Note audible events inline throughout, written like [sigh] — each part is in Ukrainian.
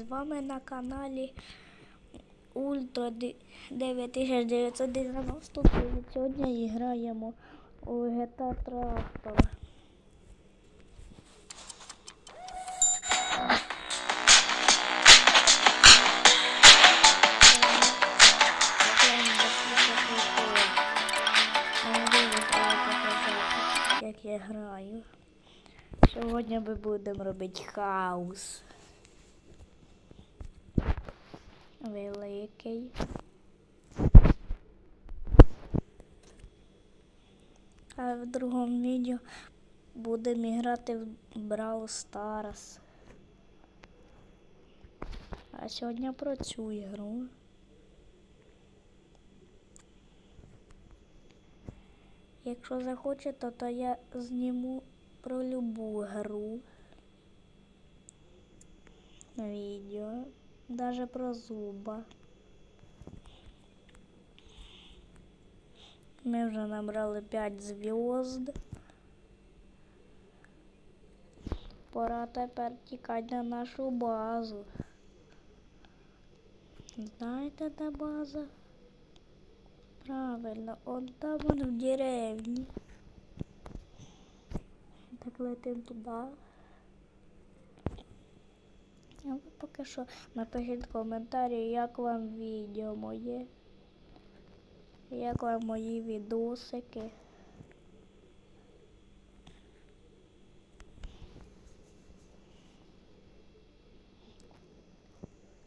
З вами на каналі Ультра 9999. Сьогодні граємо у GTA Трактор. Як я граю. Сьогодні ми будемо робити хаос. Великий. А в другому відео будемо грати в Brawl Stars. А сьогодні про цю ігру. Якщо захочете, то я зніму про любу гру. Відео. Даже про зуба. Ми вже набрали 5 зв'язд. Пора тепер тікати на нашу базу. Знаєте, де база? Правильно, он там он в деревні. Так летим туди. А ви поки що напишіть коментарі, як вам відео моє, як вам мої відосики.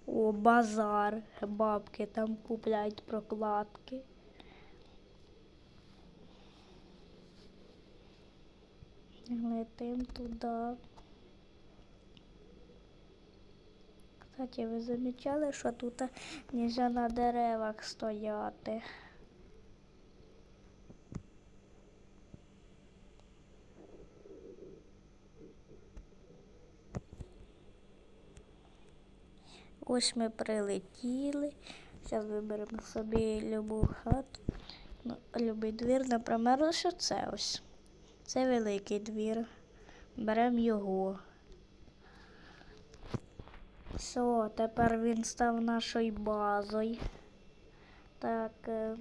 О, базар. Бабки там купляють прокладки. Летим туди. Кстати, ви замічали, що тут нельзя на деревах стояти. Ось ми прилетіли. Зараз виберемо собі любу хату. Ну, любий двір, наприклад, що це ось. Це великий двір. Беремо його. Все, тепер він став нашою базою. Так, е,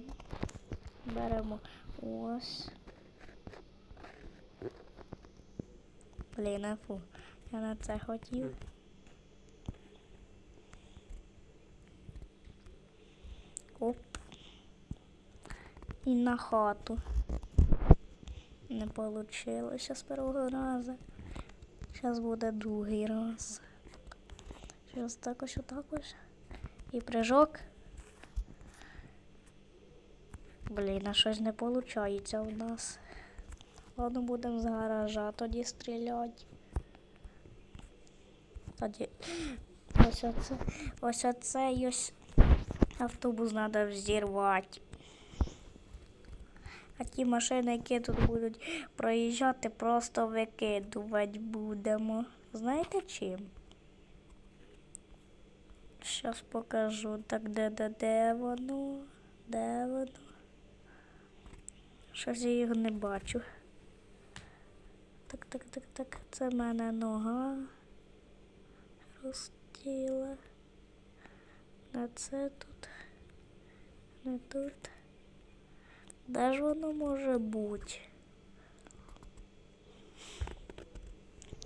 беремо ось. Блін, а фу, я на це хотів. Оп. І на хату. Не вийшло з першого разу. Зараз буде другий раз. Зараз також отакож. І прыжок. Блін, а щось не виходить у нас. Ладно, будемо з гаража тоді стріляти. Тоді ось оце, ось оцей ось автобус треба взірвати. А ті машини, які тут будуть проїжджати, просто викидувати будемо. Знаєте чим? Сейчас покажу. Так, де, де, де воно? Де воно? Щось я його не бачу. Так, так, так, так. Це в мене нога розтіла. А це тут. Не тут. Де ж воно може бути?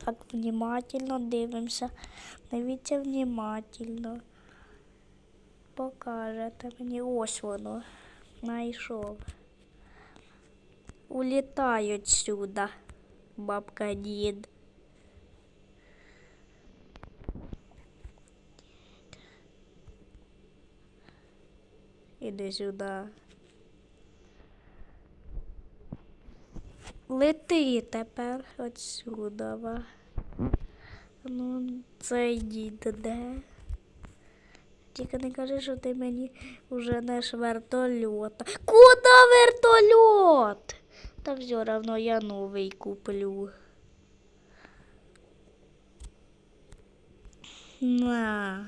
Так, внимательно дивимося. Дивіться внимательно. Покажете мені ось воно. Найшов. Улітають сюди, бабка дід. Іди сюди. Лети тепер отсюда. Ну, цей дід де? Тільки не кажи, що ти мені вже наш вертольот. Куда вертольот? Та все равно я новий куплю. На.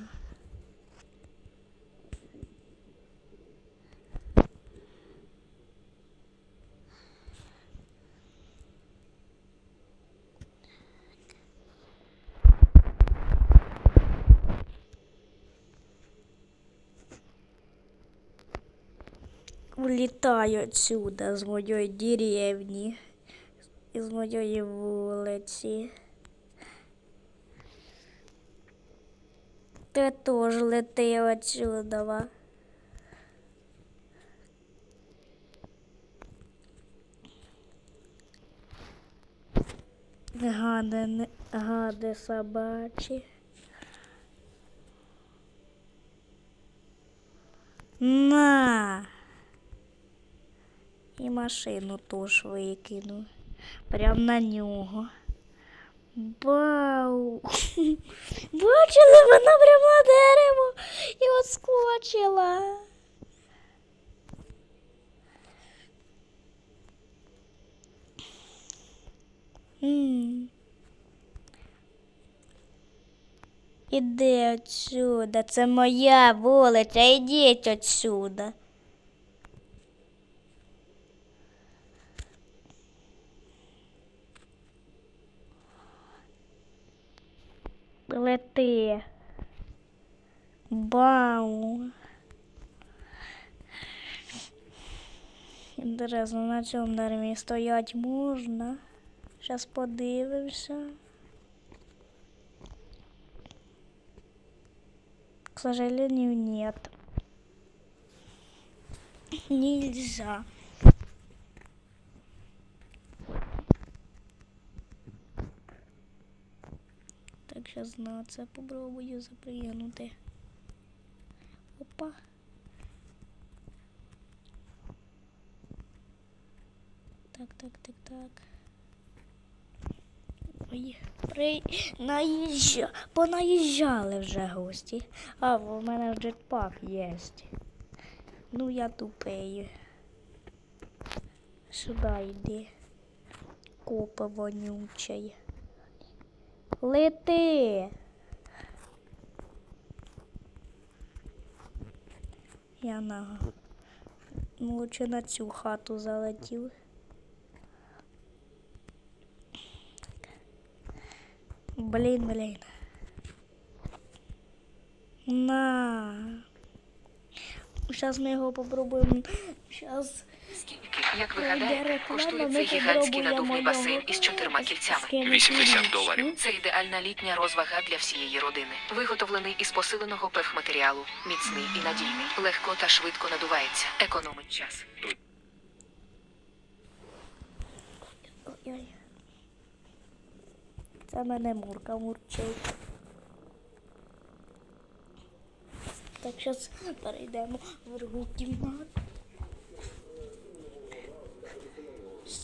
Улітаю отсюда, з моєї деревні, із моєї вулиці. Ти теж лети отсюда. Гади, гади собачі. На. І машину теж викину. Прям на нього. Бау. [laughs] Бачили, вона прям на дерево і отскочила. Іди отсюда, це моя вулиця, ідіть отсюда. Лети. Бау. Інтересно, на цьому дереві стоять можна. Зараз подивимося. К сожалению, нет. Нельзя. Сейчас на це попробую запрыгнути. Опа. Так, так, так, так. Ой, при... наїжджа... понаїжджали вже гості. А, в мене джетпак є. Ну, я тупий. Сюди йди. Копа вонючий. Лети. Я на... Ну, лучше на цю хату залетів. Блін, блін. На. Зараз ми його попробуємо. Скільки, як ви гадаєте, коштує цей гігантський надувний басейн із чотирма кільцями? скинути 80 доларів. Це ідеальна літня розвага для всієї родини. Виготовлений із посиленого певхматеріалу, міцний і надійний, легко та швидко надувається, економить час. Це мене мурка мурчить. Так, зараз перейдемо в другу кімнату.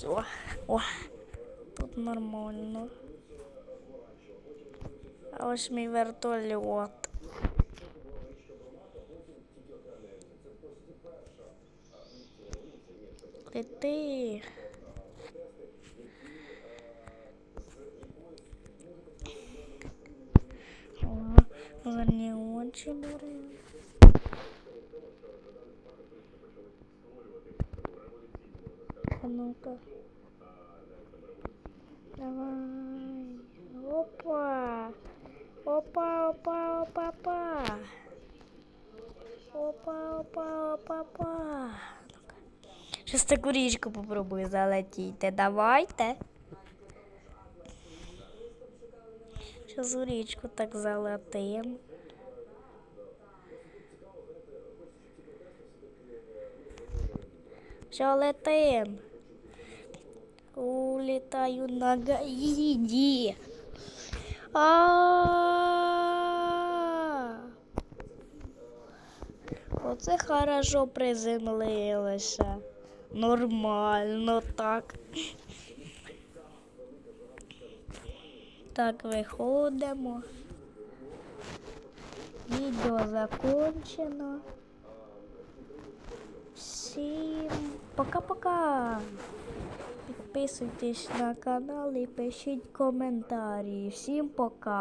Все. О, тут нормально. А ось мій вертольот. Лети. Ага, Верні очі бери. Ну-ка. Давай. Опа. Опа, опа, опа, опа. Опа, опа, опа, опа. Щас таку річку попробую залетіти. Давайте. Щас у річку так залетим. Все летим. Улетаю на гаїді. А. Оце хорошо приземлилося. Нормально так. Так, виходимо. Відео закончено. Всім пока-пока. Підписуйтесь на канал і пишіть коментарі. Всім пока.